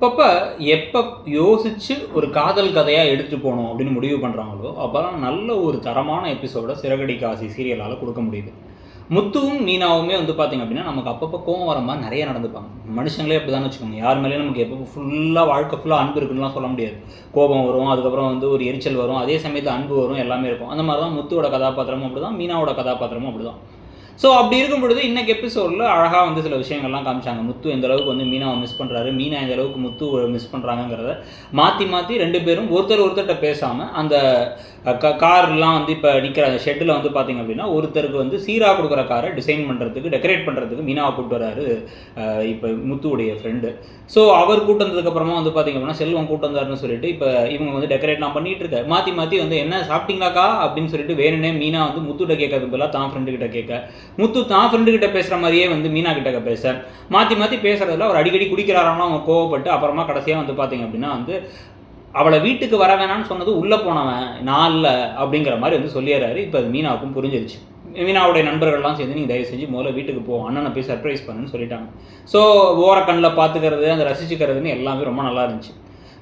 அப்பப்போ எப்போ யோசித்து ஒரு காதல் கதையாக எடுத்துகிட்டு போகணும் அப்படின்னு முடிவு பண்ணுறாங்களோ அப்போ தான் நல்ல ஒரு தரமான எபிசோட சிறகடி காசி சீரியலால் கொடுக்க முடியுது. முத்துவும் மீனாவுமே வந்து பார்த்திங்க அப்படின்னா நமக்கு அப்பப்போ கோவம் வர மாதிரி நிறைய நடந்துப்பாங்க. மனுஷங்களே அப்படி தான் வச்சுக்கோங்க. யார் மேலேயும் நமக்கு எப்போ ஃபுல்லாக வாழ்க்கை ஃபுல்லாக அன்பு இருக்குன்னுலாம் சொல்ல முடியாது. கோபம் வரும் அதுக்கப்புறம் வந்து ஒரு எரிச்சல் வரும் அதே சமயத்தில் அன்பு வரும் எல்லாமே இருக்கும். அந்த மாதிரி தான் முத்துவோட கதாபாத்திரமும் அப்படி தான் மீனாவோட கதாபாத்திரமும் அப்படி தான் ஸோ அப்படி இருக்கும் பொழுது இன்னைக்கு எபிசோடில் அழகாக வந்து சில விஷயங்கள்லாம் காமிச்சாங்க. முத்து எந்த அளவுக்கு வந்து மீனாவை மிஸ் பண்ணுறாரு மீனா எந்த அளவுக்கு முத்து மிஸ் பண்ணுறாங்கிறத மாற்றி மாற்றி ரெண்டு பேரும் ஒருத்தர் ஒருத்தர்கிட்ட பேசாமல் அந்த க கார்லாம் வந்து இப்போ நிற்கிற அந்த ஷெட்டில் வந்து பார்த்திங்க அப்படின்னா ஒருத்தருக்கு வந்து சீராக கொடுக்குற காரை டிசைன் பண்ணுறதுக்கு டெக்கரேட் பண்ணுறதுக்கு மீனாவை கூப்பிட்டு வராரு இப்போ முத்துவுடைய ஃப்ரெண்டு ஸோ அவர் கூட்டு வந்ததுக்கப்புறமா வந்து பார்த்திங்க அப்படின்னா செல்வம் கூட்டு வந்தாருன்னு சொல்லிட்டு இப்போ இவங்க வந்து டெக்கரேட்லாம் பண்ணிகிட்டு இருக்க மாற்றி மாற்றி வந்து என்ன சாப்பிட்டீங்களாக்கா? அப்படின்னு சொல்லிட்டு வேணுனே மீனா வந்து முத்துகிட்ட கேட்கறதுக்கு பதிலாக தான் ஃப்ரெண்டுக்கிட்ட கேட்க முத்து தான் ஃப்ரெண்டு கிட்ட பேசுகிற மாதிரியே வந்து மீனா கிட்ட பேச மாற்றி மாற்றி பேசுகிறதுல அவர் அடிக்கடி குடிக்கிறாராம் அவங்க கோவப்பட்டு அப்புறமா கடைசியாக வந்து பார்த்தீங்க அப்படின்னா வந்து அவளை வீட்டுக்கு வர வேணாம்னு சொன்னது உள்ளே போனவன் நான் இல்லை அப்படிங்கிற மாதிரி வந்து சொல்லிடுறாரு. இப்போ அது மீனாவுக்கும் புரிஞ்சிருச்சு. மீனாவுடைய நண்பர்கள்லாம் சேர்ந்து நீங்கள் தயவு செஞ்சு முதல்ல வீட்டுக்கு போ அண்ணனை போய் சர்ப்ரைஸ் பண்ணுன்னு சொல்லிட்டாங்க. ஸோ ஓரக்கண்ணில் பார்த்துக்கிறது அந்த ரசிச்சுக்கிறதுன்னு எல்லாமே ரொம்ப நல்லா இருந்துச்சு.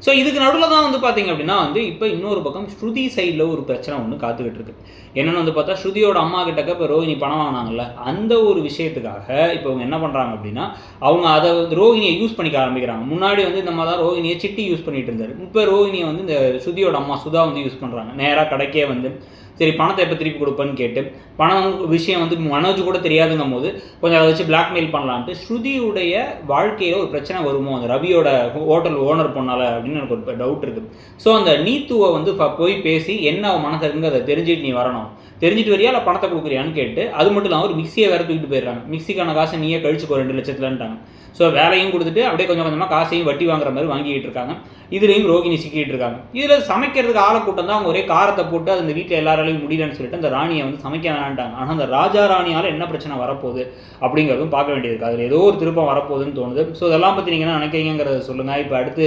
ஸோ இதுக்கு நடுவில் தான் வந்து பார்த்தீங்க அப்படின்னா வந்து இப்போ இன்னொரு பக்கம் ஸ்ருதி சைடில் ஒரு பிரச்சனை ஒன்று காத்துக்கிட்டு இருக்கு. என்னென்னு வந்து பார்த்தா ஸ்ருதியோட அம்மா கிட்டக்க இப்போ ரோஹிணி பணம் வாங்கினாங்கல்ல அந்த ஒரு விஷயத்துக்காக இப்போ அவங்க என்ன பண்ணுறாங்க அப்படின்னா அவங்க அதை வந்து ரோஹிணியை யூஸ் பண்ணிக்க ஆரம்பிக்கிறாங்க. முன்னாடி வந்து இந்த மாதிரி தான் ரோஹிணியை சிட்டி யூஸ் பண்ணிட்டு இருந்தார். இப்போ ரோஹிணியை வந்து இந்த ஸ்ருதியோட அம்மா சுதா வந்து யூஸ் பண்ணுறாங்க நேராக கடைக்கே வந்து சரி பணத்தை எப்போ திருப்பி கொடுப்பேன்னு கேட்டு பணம் விஷயம் வந்து மனோஜ் கூட தெரியாதுங்கும் போது கொஞ்சம் அதை வச்சு பிளாக்மெயில் பண்ணலான்ட்டு ஸ்ருதியுடைய வாழ்க்கையில் ஒரு பிரச்சனை வருமோ? அந்த ரவியோட ஹோட்டல் ஓனர் பொண்ணால் அப்படின்னு எனக்கு ஒரு டவுட் இருக்குது ஸோ அந்த நீத்துவை வந்து போய் பேசி என்ன அவன் மனசு இருக்குங்க அதை தெரிஞ்சுட்டு நீ வரணும். தெரிஞ்சுட்டு வரியா இல்லை பணத்தை கொடுக்குறியான்னு கேட்டு அது மட்டும் இல்லாமல் ஒரு மிக்சியை வேறு தூக்கிட்டு போயிடுறாங்க. மிக்சிக்கான காசை நீயே கழிச்சுக்கோ ரெண்டு லட்சத்துலன்ட்டாங்க. ஸோ வேலையும் கொடுத்துட்டு அப்படியே கொஞ்சம் கொஞ்சமாக காசையும் வட்டி வாங்குற மாதிரி வாங்கிக்கிட்டு இருக்காங்க. இதுலேயும் ரோகிணி சிக்கிட்டு இருக்காங்க. இதில் சமைக்கிறதுக்கு ஆளை கூட்டம் தான் அவங்க ஒரே காரத்தை போட்டு அந்த வீட்டில் எல்லாராலையும் முடியலன்னு சொல்லிட்டு அந்த ராணியை வந்து சமைக்க வேணான்ட்டாங்க. ஆனால் அந்த ராஜா ராணியால் என்ன பிரச்சனை வரப்போகுது அப்படிங்கிறதும் பார்க்க வேண்டியது அதில் ஏதோ ஒரு திருப்பம் வரப்போகுதுன்னு தோணுது. ஸோ இதெல்லாம் பற்றி நீங்கள் என்ன நினைக்கிறீங்கிறத சொல்லுங்கள் இப்போ அடுத்து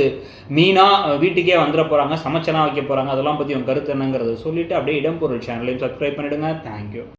மீனா வீட்டுக்கே வந்துட போகிறாங்க சமைச்சலாம் வைக்க போகிறாங்க அதெல்லாம் பற்றி உங்கள் கருத்து என்னங்கிறத சொல்லிவிட்டு அப்படியே இடம்பொருள் சேனலையும் சப்ஸ்கிரைப் பண்ணிவிடுங்க தேங்க்யூ